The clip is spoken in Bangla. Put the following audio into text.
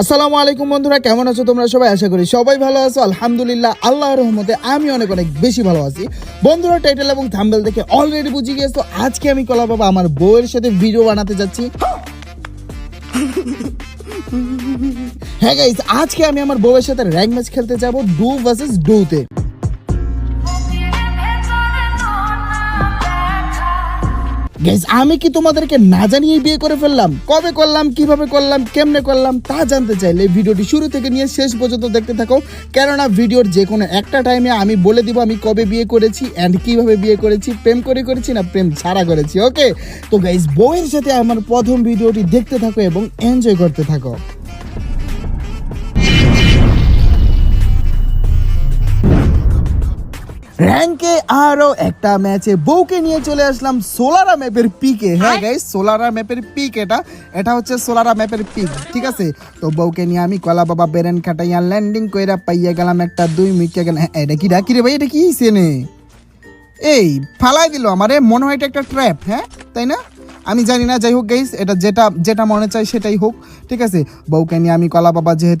আসসালামু আলাইকুম বন্ধুরা, কেমন আছো তোমরা সবাই? আশা করি সবাই ভালো আছো। আলহামদুলিল্লাহ আল্লাহ রহমতে আমি অনেক অনেক বেশি ভালো আছি। বন্ধুরা টাইটেল এবং থাম্বেল দেখে অলরেডি বুঝে গিয়েছো, আজকে আমি কলা বাবা আমার বউয়ের সাথে ভিডিও বানাতে যাচ্ছি। হ্যাঁ গাইজ আজকে আমি আমার বউয়ের সাথে র্যাঙ্ক ম্যাচ খেলতে যাব, ডু ভার্সেস ডুতে। গাইস আমি কি তোমাদেরকে না জানিয়ে বিয়ে করে ফেললাম? কবে করলাম, কীভাবে করলাম, কেমনে করলাম, তা জানতে চাইলে ভিডিওটি শুরু থেকে নিয়ে শেষ পর্যন্ত দেখতে থাকো। কেননা ভিডিওর যে কোনো একটা টাইমে আমি বলে দিব আমি কবে বিয়ে করেছি অ্যান্ড কীভাবে বিয়ে করেছি, প্রেম করে করেছি না প্রেম ছাড়া করেছি ওকে তো গাইজ বউয়ের সাথে আমার প্রথম ভিডিওটি দেখতে থাকো এবং এনজয় করতে থাকো। র্যাঙ্কে আরও একটা ম্যাচে বউকে নিয়ে চলে আসলাম সোলারা ম্যাপের পিকে হ্যাঁ গাইস সোলারা ম্যাপের পিক এটা। এটা হচ্ছে সোলারা ম্যাপের পিক ঠিক আছে? তো বউকে নিয়ে আমি কলা বাবা বেরেন খাটাইয়া ল্যান্ডিং কইরা পাইয়া গেলাম একটা দুই মিকে গেলাম হ্যাঁ, এটা কি ডাকি রে ভাই? এটা কি সেনে এই ফালাই দিল আমারে মনে হয় এটা একটা ট্র্যাপ হ্যাঁ? তাই না? আমি জানি না যাই হোক গাইস এটা যেটা যেটা মনে চাই সেটাই হোক ঠিক আছে? বউকে নিয়ে আমি কলা বাবা যেহেতু